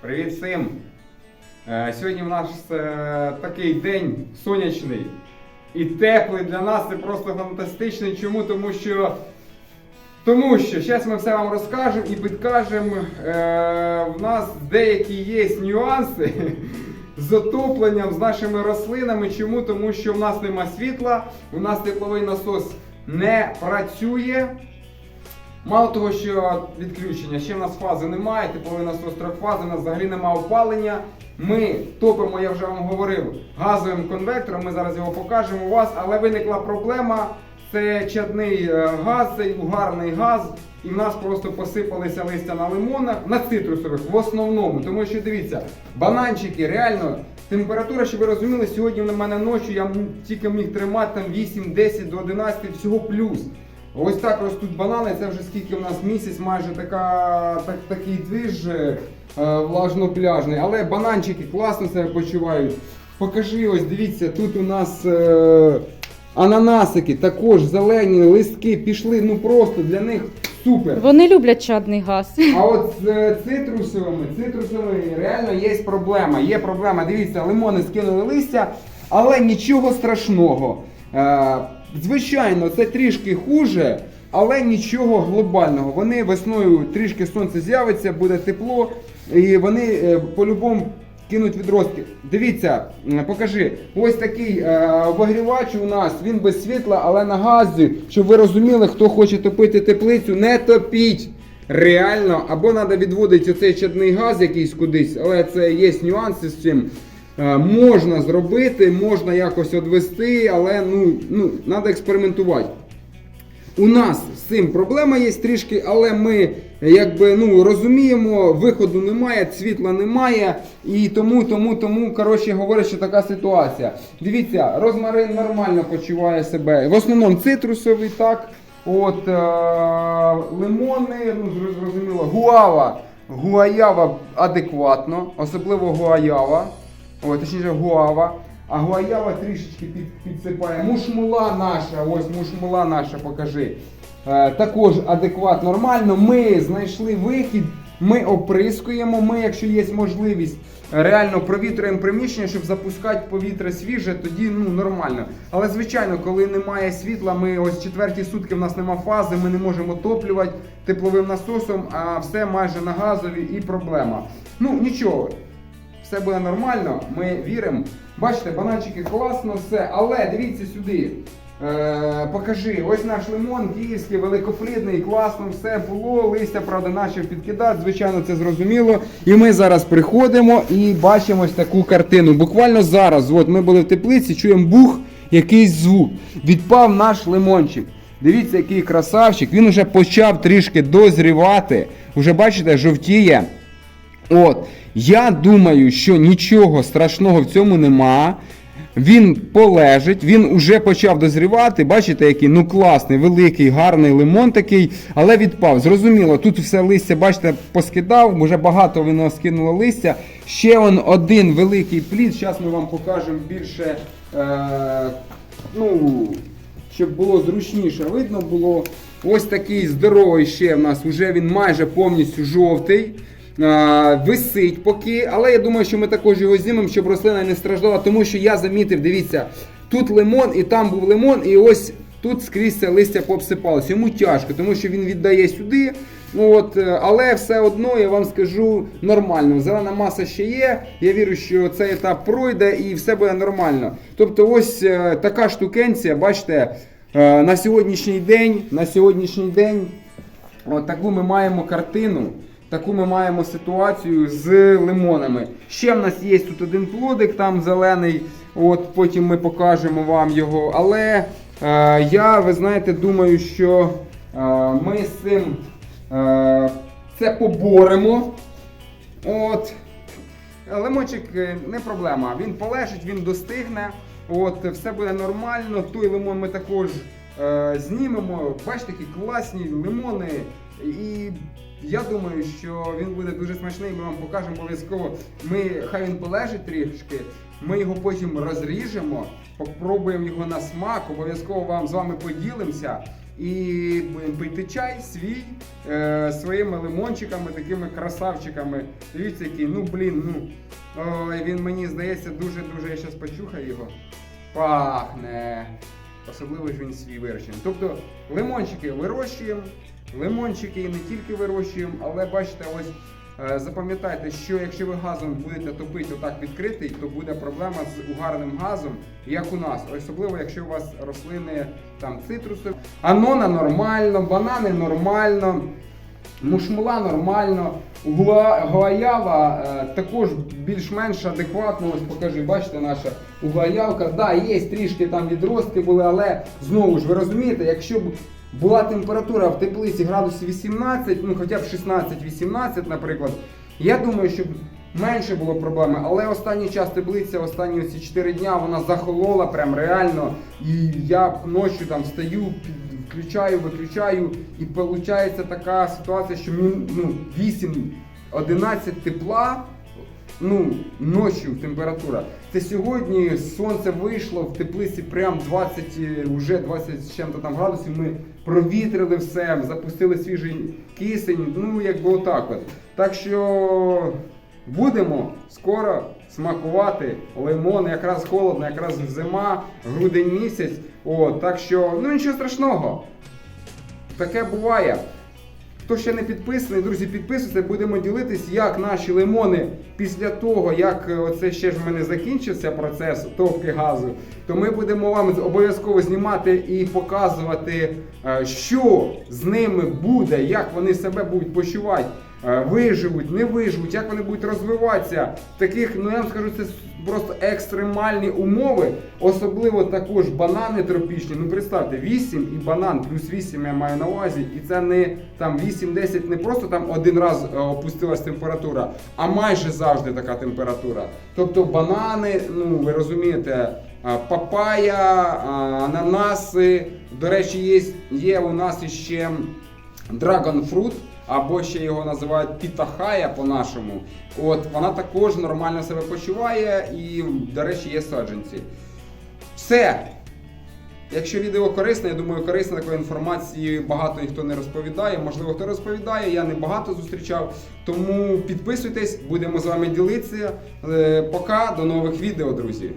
Привіт всім! Е, Сьогодні в нас е, такий день сонячний і теплий для нас. Це просто фантастичний. Чому? Тому що. Тому що зараз ми все вам розкажемо і підкажемо. Е, в нас деякі є нюанси з отопленням, з нашими рослинами. Чому? Тому що в нас нема світла, у нас тепловий насос не працює. Мало того, що відключення, ще в нас фази немає, тепловий насос трьохфази, у нас взагалі немає опалення. Ми топимо, я вже вам говорив, газовим конвектором. Ми зараз його покажемо у вас, але виникла проблема. Це чадний е, газ, цей угарний газ, і в нас просто посипалися листя на лимонах, на цитрусових в основному. Тому що дивіться, бананчики реально. Температура, щоб ви розуміли, сьогодні на мене ночі я тільки міг тримати там 8, 10 до 11 всього плюс. Ось так ростуть банани, це вже скільки в нас місяць, майже така, так, такий двіж е, влажно-пляжний. Але бананчики класно себе почувають. Покажи, ось дивіться, тут у нас е, ананасики, також зелені листки пішли, ну просто для них супер. Вони люблять чадний газ. А от з е, цитрусовими, цитрусовими реально є проблема. Є проблема. Дивіться, лимони скинули листя, але нічого страшного. Е, звичайно, це трішки хуже, але нічого глобального. Вони весною трішки сонце з'явиться, буде тепло, і вони е, по-любому. Кинуть відростки. Дивіться, покажи. Ось такий е, обогрівач у нас. Він без світла, але на газі. Щоб ви розуміли, хто хоче топити теплицю, не топіть. Реально, або треба відводити оцей чадний газ якийсь кудись, але це є нюанси з цим. Е, можна зробити, можна якось відвести, але ну, ну, треба експериментувати. У нас з цим проблема є трішки, але ми якби ну розуміємо, виходу немає, світла немає, і тому, тому, тому, коротше говорячи, така ситуація. Дивіться, розмарин нормально почуває себе. В основному цитрусовий, так. От е- лимони, ну зрозуміло, гуава. Гуаява адекватно, особливо гуаява. О, точніше гуава. А гуаява трішечки під, підсипає. Мушмула наша, ось мушмула наша, покажи. Е, також адекват нормально. Ми знайшли вихід, ми оприскуємо. Ми, якщо є можливість, реально провітрюємо приміщення, щоб запускати повітря свіже, тоді ну нормально. Але звичайно, коли немає світла, ми ось четверті сутки в нас нема фази, ми не можемо топлювати тепловим насосом, а все майже на газові і проблема. Ну нічого, все буде нормально, ми віримо. Бачите, бананчики класно, все. Але дивіться сюди. Е, покажи, ось наш лимон київський, великоплідний, класно, все було. Листя, правда, почав підкидати, звичайно, це зрозуміло. І ми зараз приходимо і бачимо ось таку картину. Буквально зараз, от ми були в теплиці, чуємо бух, якийсь звук. Відпав наш лимончик. Дивіться, який красавчик. Він вже почав трішки дозрівати. Уже бачите, жовтіє. От, я думаю, що нічого страшного в цьому нема. Він полежить, він уже почав дозрівати. Бачите, який ну класний, великий, гарний лимон такий, але відпав. Зрозуміло, тут все листя, бачите, поскидав, вже багато воно скинуло листя. Ще он один великий плід. Зараз ми вам покажемо більше, е, ну, щоб було зручніше. Видно було. Ось такий здоровий ще в нас, уже він майже повністю жовтий. Висить поки, але я думаю, що ми також його знімемо, щоб рослина не страждала, тому що я замітив, дивіться, тут лимон і там був лимон, і ось тут скрізь це листя пообсипалося. Йому тяжко, тому що він віддає сюди. Ну, От, е, але все одно я вам скажу нормально. Зелена маса ще є. Я вірю, що цей етап пройде і все буде нормально. Тобто, ось е, така штукенція, бачите, е, на сьогоднішній день, на сьогоднішній день От таку ми маємо картину, таку ми маємо ситуацію з лимонами. Ще в нас є тут один плодик, там зелений, от потім ми покажемо вам його. Але е, я, ви знаєте, думаю, що е, ми з цим е, це поборемо. От. Лимончик е, не проблема. Він полежить, він достигне. От, все буде нормально. Той лимон ми також е, знімемо. Бачите, такі класні лимони. І я думаю, що він буде дуже смачний. Ми вам покажемо обов'язково. Ми хай він полежить трішки. Ми його потім розріжемо, попробуємо його на смак. Обов'язково вам з вами поділимося. і будемо пити чай свій е, своїми лимончиками, такими красавчиками. Дивіться, який, ну блін, ну. Ой, він мені здається дуже-дуже, я зараз почухаю його. Пахне. Особливо ж він свій вирощений. Тобто лимончики вирощуємо, лимончики не тільки вирощуємо, але бачите, ось е, запам'ятайте, що якщо ви газом будете топити отак відкритий, то буде проблема з угарним газом, як у нас. Особливо, якщо у вас рослини там цитрусові. Анона нормально, банани нормально. Мушмула нормально, Гуа- гуаява е, також більш-менш адекватно. Ось покажи, бачите, наша гуаявка. Да, є трішки там відростки були, але знову ж ви розумієте, якщо б була температура в теплиці градусів 18, ну хоча б 16-18, наприклад, я думаю, що менше було проблеми. Але останній час теплиця, останні ці 4 дня вона захолола прям реально. І я ночі там встаю, включаю, виключаю, і виходить така ситуація, що ну, 8-11 тепла. Ну, ночі температура. Це сьогодні сонце вийшло в теплиці прям 20, е, уже 20 з чим-то там градусів. Ми провітрили все, запустили свіжий кисень. Ну, якби отак от. Так що будемо скоро смакувати лимон. Якраз холодно, якраз зима, грудень місяць. О, так що, ну нічого страшного. Таке буває. Хто ще не підписаний, друзі, підписуйтесь, будемо ділитись, як наші лимони після того, як е, оце ще ж в мене закінчився процес топки газу, то ми будемо вам обов'язково знімати і показувати, е, що з ними буде, як вони себе будуть почувати, виживуть, не виживуть, як вони будуть розвиватися. Таких, ну я вам скажу, це просто екстремальні умови, особливо також банани тропічні. Ну представте, 8 і банан, плюс 8 я маю на увазі, і це не там 8-10, не просто там один раз е, опустилась температура, а майже завжди така температура. Тобто банани, ну ви розумієте, папая, ананаси. До речі, є, є у нас Dragon Fruit, або ще його називають пітахая по-нашому. От вона також нормально себе почуває і, до речі, є саджанці. Все. Якщо відео корисне, я думаю, корисне такої інформації багато ніхто не розповідає. Можливо, хто розповідає, я не багато зустрічав. Тому підписуйтесь, будемо з вами ділитися. Е, Пока, до нових відео, друзі.